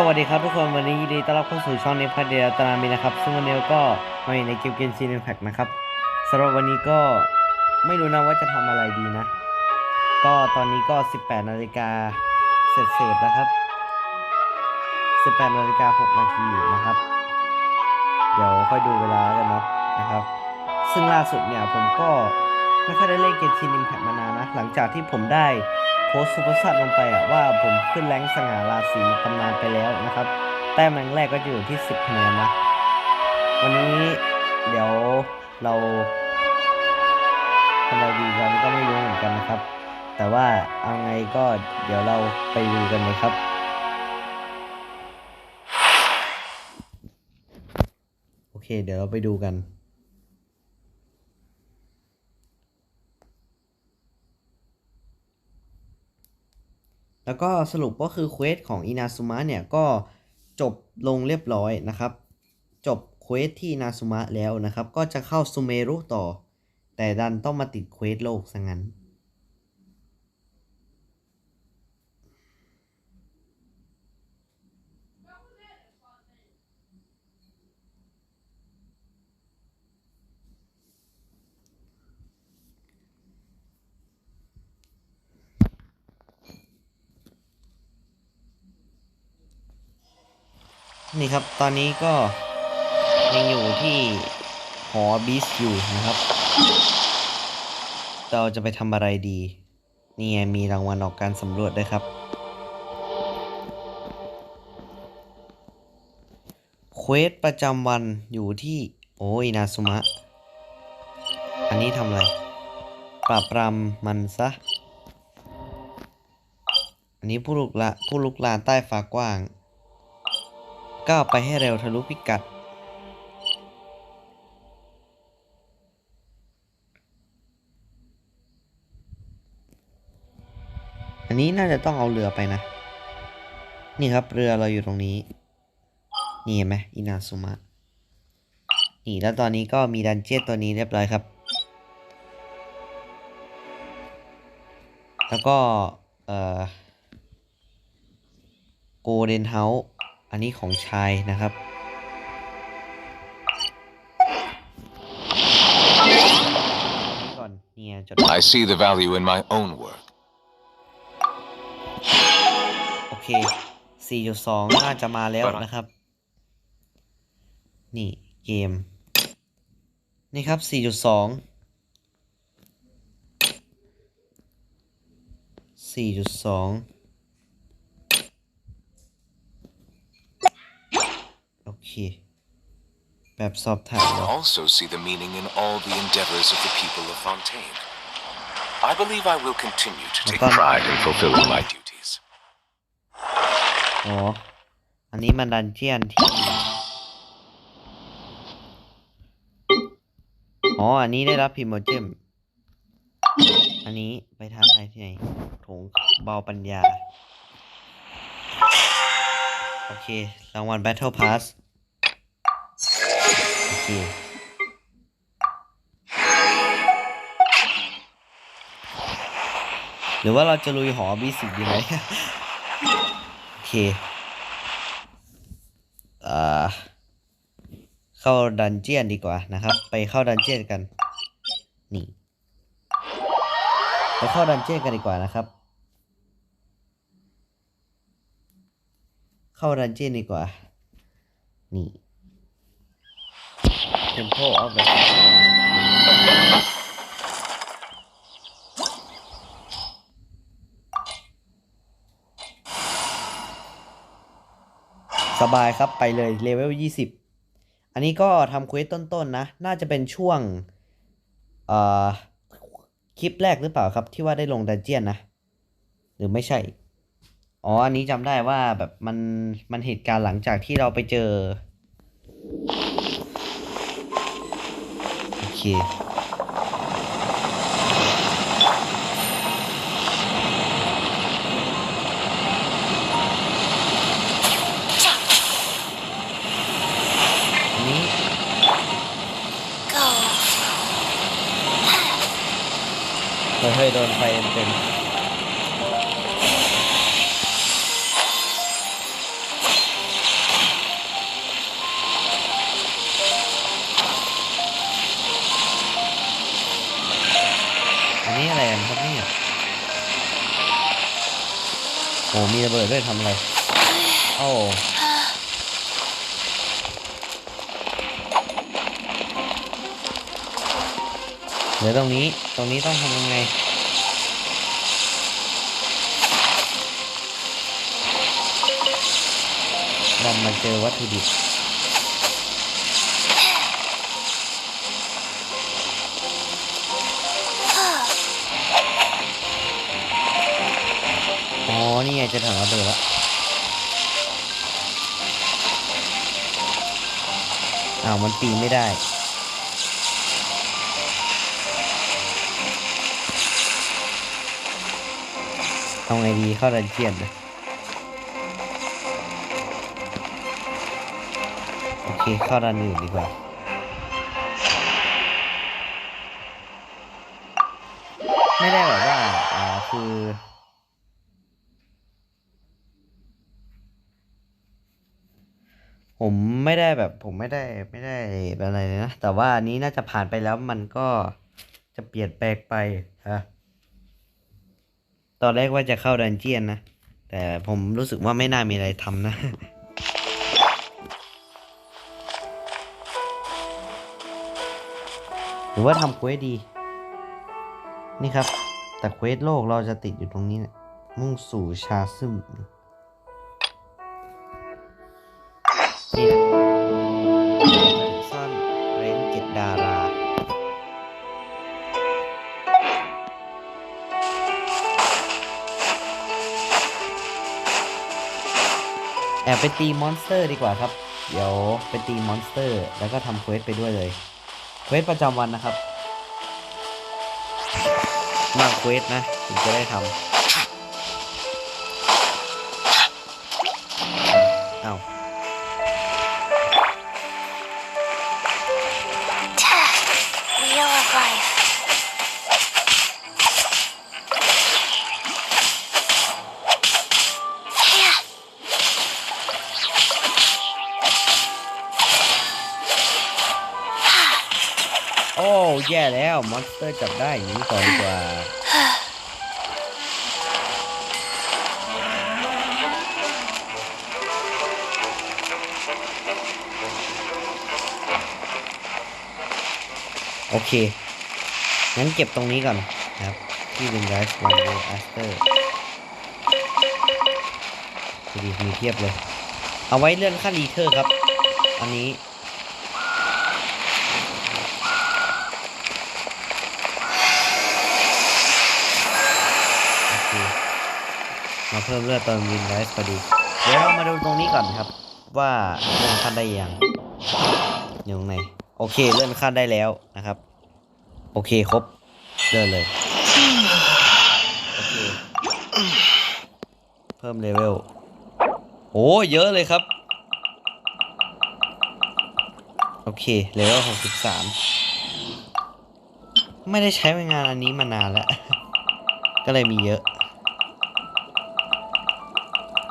สวัสดีครับทุกคนวันนี้ยินดีต้อนรับเข้าสู่ช่องเนฟเดียตารามีนะครับ ซึ่งวันนี้ก็มาในเกมเกมซีนแพ็กนะครับสำหรับวันนี้ก็ไม่รู้นะว่าจะทำอะไรดีนะ ก็ตอนนี้ก็ 18นาฬิกาเสร็จเสร็จแล้วครับ 18นาฬิกา6นาทีนะครับ เดี๋ยวค่อยดูเวลาแล้วกันเนาะนะครับ ซึ่งล่าสุดเนี่ยผมก็ไม่ค่อยได้เล่นเกมซีนแพ็กมานานนะหลังจากที่ผมได้ โพสซูเปอร์ซัตลงไปอะว่าผมขึ้นแรงสง่าราศีตำนานไปแล้วนะครับ แต้มแรงแรกก็จะอยู่ที่ 10คะแนนนะ วันนี้เดี๋ยวเราทำอะไรดีเราก็ไม่รู้เหมือนกันนะครับ แต่ว่าเอาไงก็เดี๋ยวเราไปดูกันเลยครับโอเค เดี๋ยวเราไปดูกัน แล้วก็สรุปก็คือเควสของอินาซุมะเนี่ยก็จบลงเรียบร้อยนะครับ จบเควสที่อินาซุมะแล้วนะครับ ก็จะเข้าซูเมรุต่อ แต่ดันต้องมาติดเควสโลกซะงั้น นี่ครับ ตอนนี้ก็ยังอยู่ที่หอบีสอยู่นะครับ เราจะไปทำอะไรดี นี่มีรางวัลออกการสำรวจด้วยครับ เควสประจำวันอยู่ที่โอ้ยนาซุมะ อันนี้ทำอะไร ปราบปรามมันซะ อันนี้ผู้ลุกละผู้ลุกลานใต้ฟ้ากว้าง ก้าวไปให้เร็วทะลุพิกัด อันนี้น่าจะต้องเอาเรือไปนะ นี่ครับเรือเราอยู่ตรงนี้ นี่เห็นไหมอินาซุมะ นี่แล้วตอนนี้ก็มีดันเจี้ยนตัวนี้เรียบร้อยครับ แล้วก็ เอ่อโกลเด้นเฮาส์ อันนี้ของชายนะครับ ก่อนเนี่ยจด I see the value in my own work. โอเค 4.2 น่าจะมาแล้วนะครับ นี่เกม นี่ครับ 4.2 4.2 โอ เค แบบสอบถาม I เนอะ also see the meaning in all the endeavors of the people of Fontaine. I believe I will continue to take Well done. pride in fulfilling my duties. อ๋อ อันนี้มันดันเจียนที่ อ๋อ อันนี้ได้รับพิมโมเจมอันนี้ไปท้าทายที่ไหนโถงเบาปัญญา โอเค รางวัล Battle Pass โอเคหรือว่าเราจะลุยหอบีสิดีไหมโอเคอ่าเข้าดันเจียนดีกว่านะครับ ไปเข้าดันเจียนกัน นี่ไปเข้าดันเจียนกันดีกว่านะครับ เข้าดันเจียนดีกว่า นี่ Temple of the สบายครับไปเลยเลเวล 20 อันนี้ก็ทำเควสต้นๆนะ น่าจะเป็นช่วงคลิปแรกหรือเปล่าครับ ที่ว่าได้ลงดันเจียนนะ หรือไม่ใช่ อ๋อ อันนี้จำได้ว่าแบบมันมันเหตุการณ์หลังจากที่เราไปเจอ เคอันนี้เฮ้ยเฮ้ยโดนไฟเต็มๆ โอ้มีระเบิดด้วยทำอะไรโอ้เดี๋ยวตรงนี้ ตรงนี้ต้องทำยังไงดันมาเจอวัตถุดิบ อ๋อ นี่ไงจะถังระเบิดละอ้าวมันปีนไม่ได้ เอาไงดีเข้าดันเจียนเลยโอเค เข้าด้านอื่นดีกว่าไม่ได้แบบว่าอ่าคือ ผมไม่ได้แบบผมไม่ได้ไม่ได้อะไรเลยนะ แต่ว่าอันนี้น่าจะผ่านไปแล้วมันก็จะเปลี่ยนแปลงไปฮะตอนแรกว่าจะเข้าดันเจียนนะ แต่ผมรู้สึกว่าไม่น่ามีอะไรทำนะหรือว่าทำเควสดี นี่ครับ แต่เควสโลกเราจะติดอยู่ตรงนี้เนี่ยมุ่งสู่ชาซึม นี่นะซ่อนเร้นเก็ดดาราแอบไปตีมอนสเตอร์ดีกว่าครับ เดี๋ยวไปตีมอนสเตอร์ แล้วก็ทำเควสไปด้วยเลย เควสประจำวันนะครับมาเควสนะถึงจะได้ทำ Wheel of life. Yeah. โอ้แย่แล้วมอนสเตอร์จับได้อย่างนี้ก่อนดีกว่า โอเค งั้นเก็บตรงนี้ก่อนนะครับ ที่เป็นไรส์วันเดอร์แอสเตอร์ดีมีเทียบเลย เอาไว้เลื่อนขั้นรีเทอร์ครับ อันนี้โอเคมาเพิ่มเลือดตอนวินไรส์พอดี เดี๋ยวเรามาดูตรงนี้ก่อนครับ ว่าเลื่อนขั้นได้ยังอยู่ตรงไหน โอเคเลื่อนขั้นได้แล้วนะครับ โอเคครบเลื่อนเลยโอเคเพิ่มเลเวลโอ้เยอะเลยครับ โอเคเลเวลหกสิบสามไม่ได้ใช้งานอันนี้มานานแล้ว ก็เลยมีเยอะ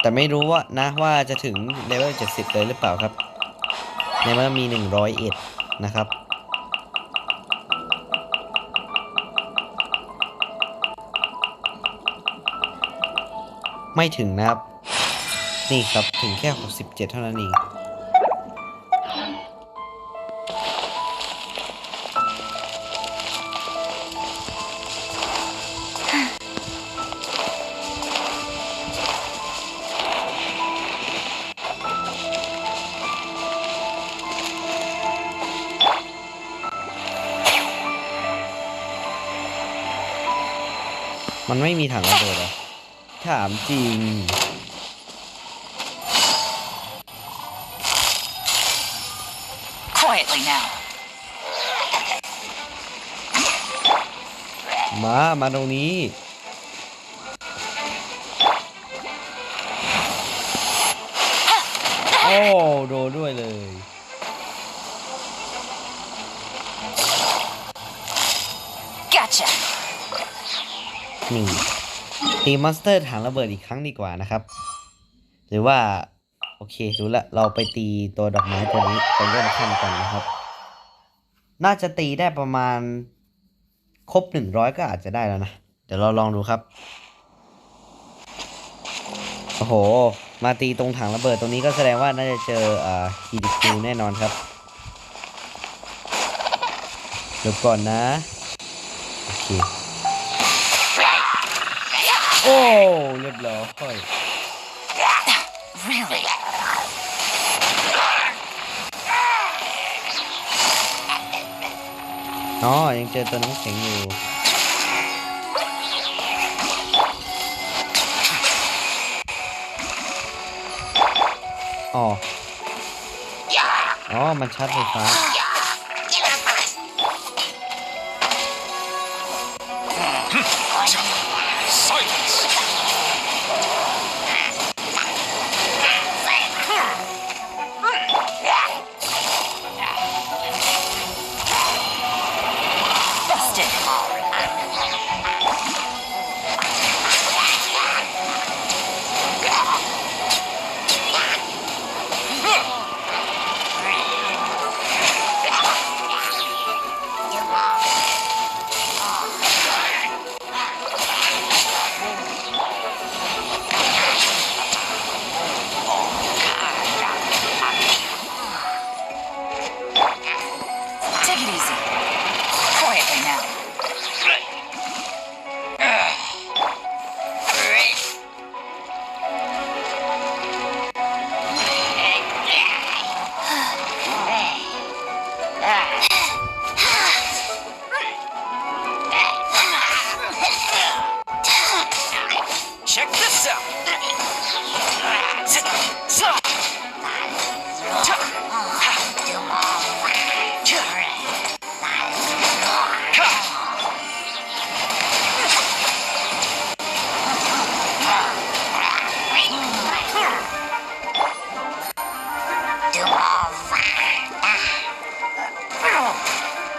แต่ไม่รู้ว่านะว่าจะถึงเลเวล70เลยหรือเปล่าครับในเมื่อมี101น นะครับ ไม่ถึงนะครับ นี่ครับถึงแค่ 67 เท่านั้นเอง มันไม่มีถังระเบิดเหรอ ถามจริง Quietly now. มา มาตรงนี้ โอ้ โดนด้วยเลย Gotcha. นี่ตีมอนสเตอร์ถังระเบิดอีกครั้งดีกว่านะครับ หรือว่า โอเครู้ละเราไปตีตัวดอกไม้ตัวนี้ไปเล่นขั้นกันนะครับ น่าจะตีได้ประมาณ ครบหนึ่งร้อยก็อาจจะได้แล้วนะ เดี๋ยวเราลองดูครับ โอ้โห มาตีตรงถังระเบิดตรงนี้ก็แสดงว่าน่าจะเจออ่าคีดิคิวแน่นอนครับเดี๋ยวก่อนนะ โอเค โอ้เรียบร้อย Really? อ๋อยังเจอตัวน้ำแข็งอยู่อ๋อ อ๋อ มันชาร์จไฟฟ้า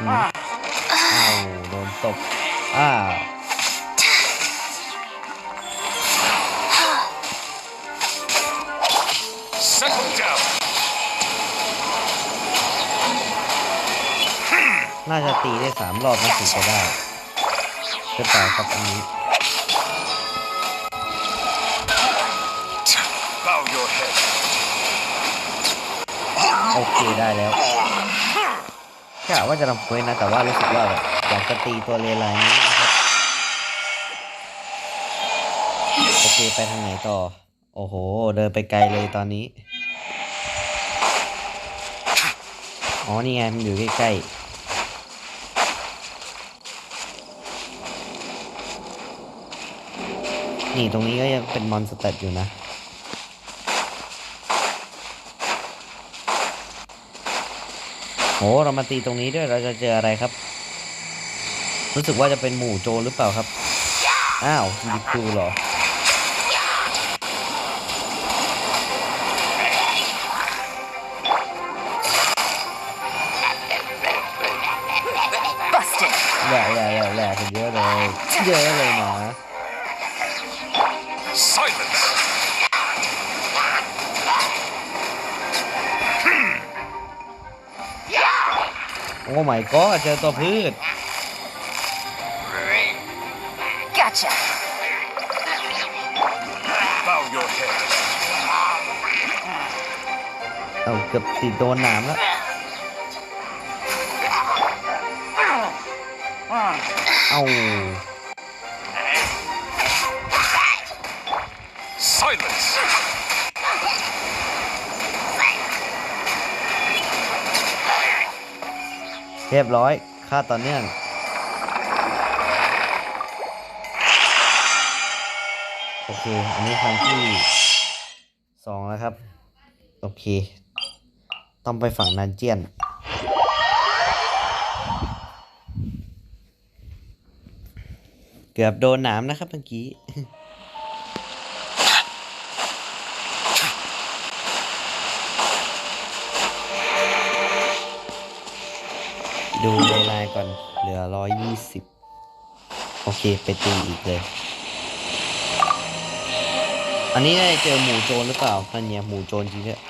อ้าวโดนตบอ้าวน่าจะตีได้สามรอบนะถึงจะได้หรือเปล่าครับอันนี้ โอเคได้แล้วกะว่าจะทำเควสนะ แต่ว่ารู้สึกว่าแบบอยากจะตีตัวเลไลนี้นะครับโอเคไปทางไหนต่อ โอ้โห เดินไปไกลเลยตอนนี้ อ๋อ นี่ไง มันอยู่ใกล้ๆนี่ตรงนี้ก็ยังเป็นมอนสเตตอยู่นะ โหเรามาตีตรงนี้ด้วยเราจะเจออะไรครับ รู้สึกว่าจะเป็นหมู่โจรหรือเปล่าครับ อ้าวดิคูเหรอ my god เจอตัวพืช Gotcha. Bow your head. เอาเกือบติดโดนหนามแล้ว เอา Silence! เรียบร้อย ค่าต่อเนื่อง โอเค อันนี้ครั้งที่สองแล้วครับ โอเค ต้องไปฝั่งนันเจียน เกือบโดนหนามนะครับเมื่อกี้ ดูในไลน์ก่อน เหลือร้อยยี่สิบโอเค ไปตีอีกเลย อันนี้ได้เจอหมูโจรหรือเปล่านั่นเนี่ยหมูโจรจริงเนี่ย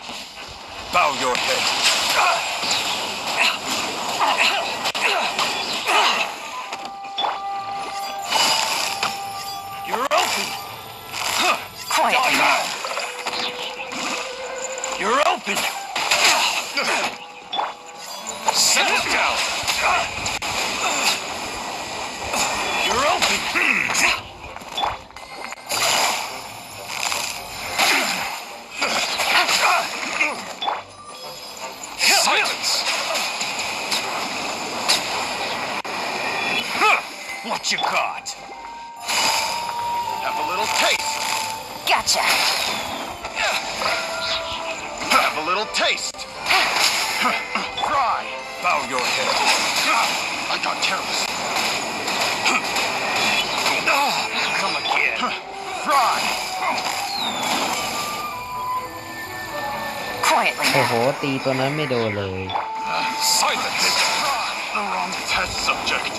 Have a little taste. Gotcha. Have a little taste. Fry. Bow your head. I got careless. Come again. Fry. Quietly โอ้ now. โห ตีตัวนั้นไม่โดนเลย Silence. The wrong test subject.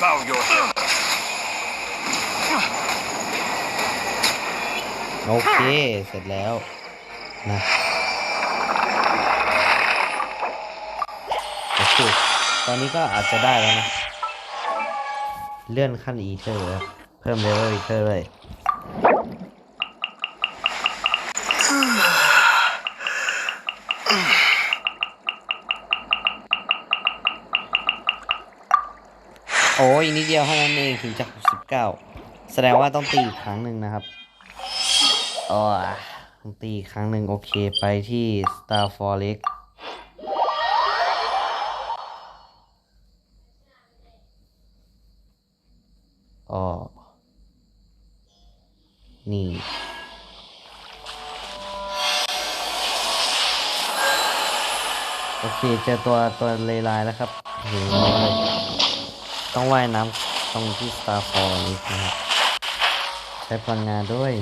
Bow your head. โอเค เสร็จแล้ว นะโอเคตอนนี้ก็อาจจะได้แล้วนะ เลื่อนขั้นอีเทอร์แล้วเพิ่มเลเวลอีเทอร์เลย นิดเดียวเท่านั้นเองถึงจะ69 แสดงว่าต้องตีอีกครั้งหนึ่งนะครับอ๋อต้องตีอีกครั้งหนึ่งโอเคไปที่ Star Forest อ๋อ นี่ โอเคเจอตัวตัวเลไลแล้วครับเห็นเลย ต้องว่ายน้ำตรงที่ Star Forest นะครับ ใช้พลังงานด้วย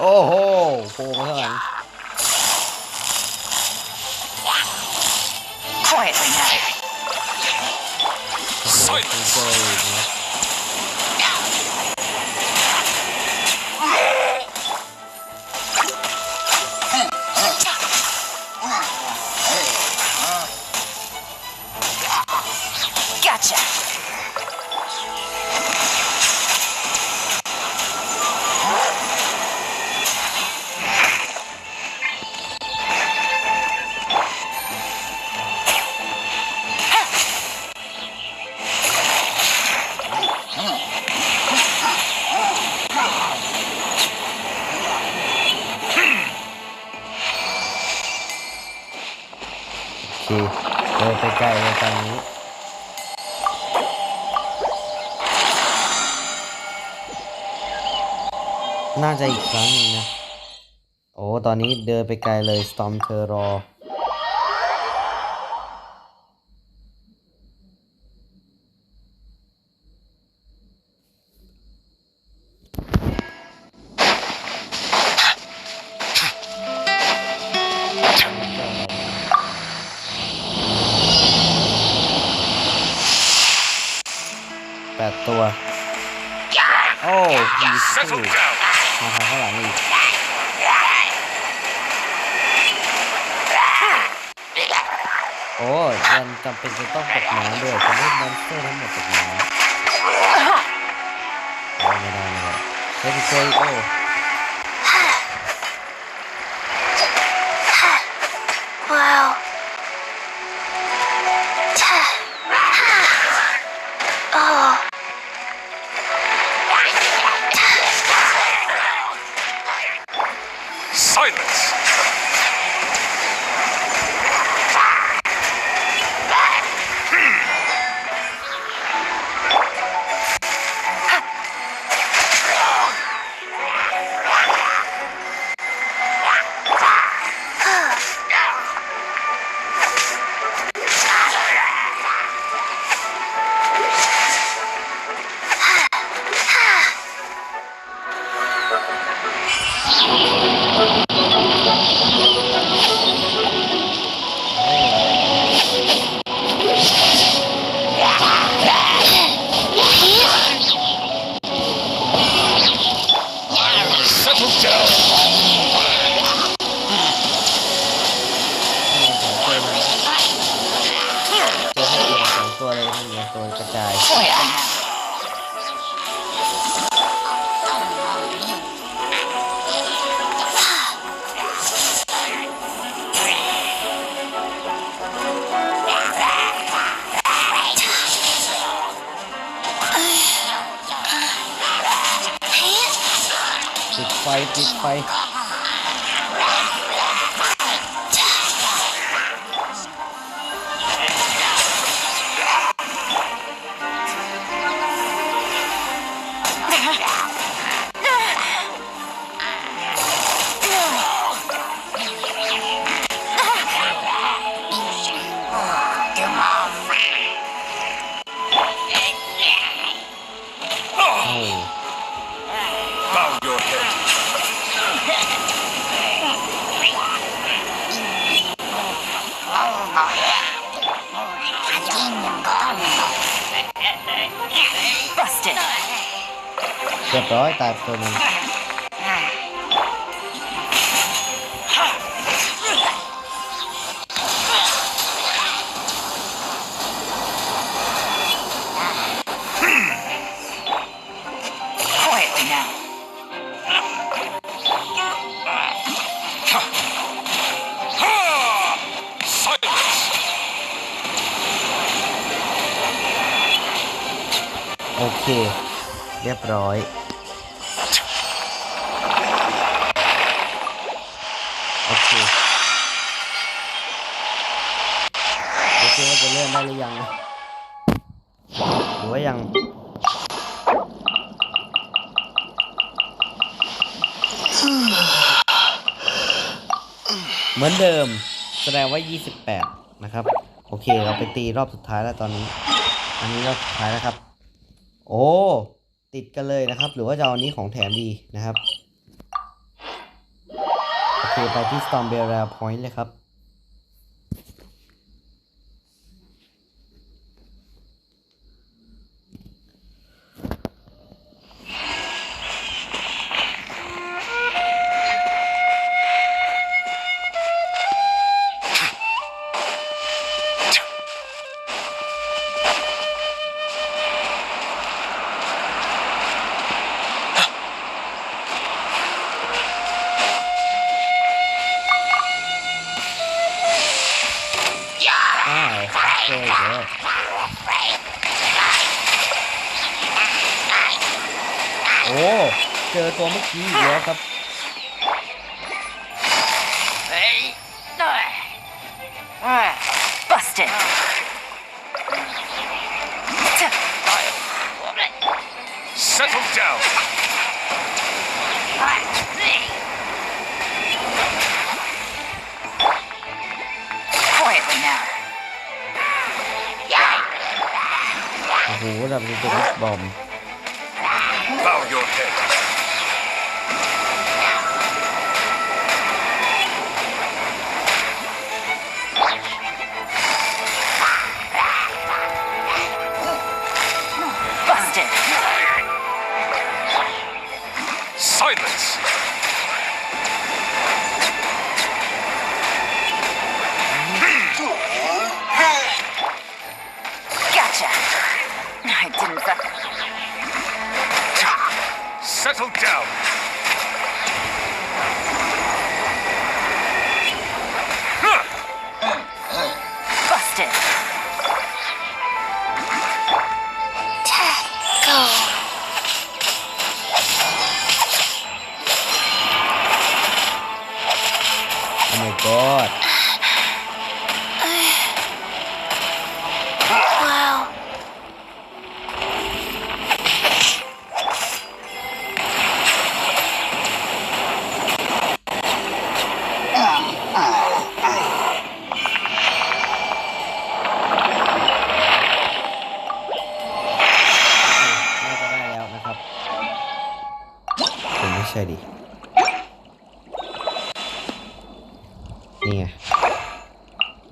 โอ้โหโผล่มาข้างหลัง Quietly now. คุ น่าจะอีกครั้งนึงนะ โอ้ ตอนนี้เดินไปไกลเลยสตอมเธอรอ Wow. Yeah. เรียบร้อยตายตัวนึง เรียบร้อย โอเคโอเคว่าจะเล่นได้หรือยังหรือว่ายังเหมือนเดิมแสดงว่า 28 นะครับ โอเค เราไปตีรอบสุดท้ายแล้วตอนนี้ อันนี้รอบสุดท้ายแล้วครับ โอ้ ติดกันเลยนะครับ หรือว่าจะเอาอันนี้ของแถมดีนะครับ โอเค ไปที่ Stormbearer Point เลยครับ โอ้โหดับนี้เป็นบอม Bow your head.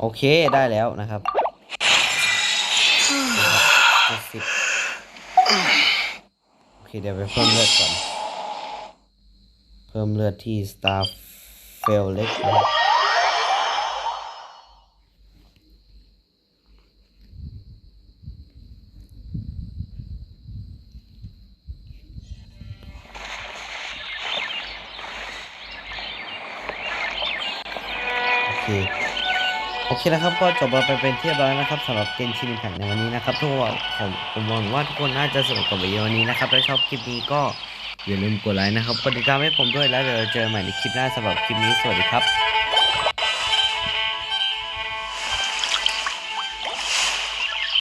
โอเคได้แล้วนะครับสิบโอเคเดี๋ยวไปเพิ่มเลือดก่อน เพิ่มเลือดที่ Star f e l เล็กนะครับ โอเค โอ เคนะครับก็จบไปเป็นเทียบแล้วนะครับสำหรับเกมชินแข่งในวันนี้นะครับทุกคนผมผมหวังว่าทุกคนน่าจะสนุกกับวิดีโอนี้นะครับถ้าชอบคลิปนี้ก็อย่าลืมกดไลค์นะครับกดติดตามให้ผมด้วยแล้วเดี๋ยวเจอใหม่ในคลิปหน้าสำหรับคลิปนี้สวัสดีครับ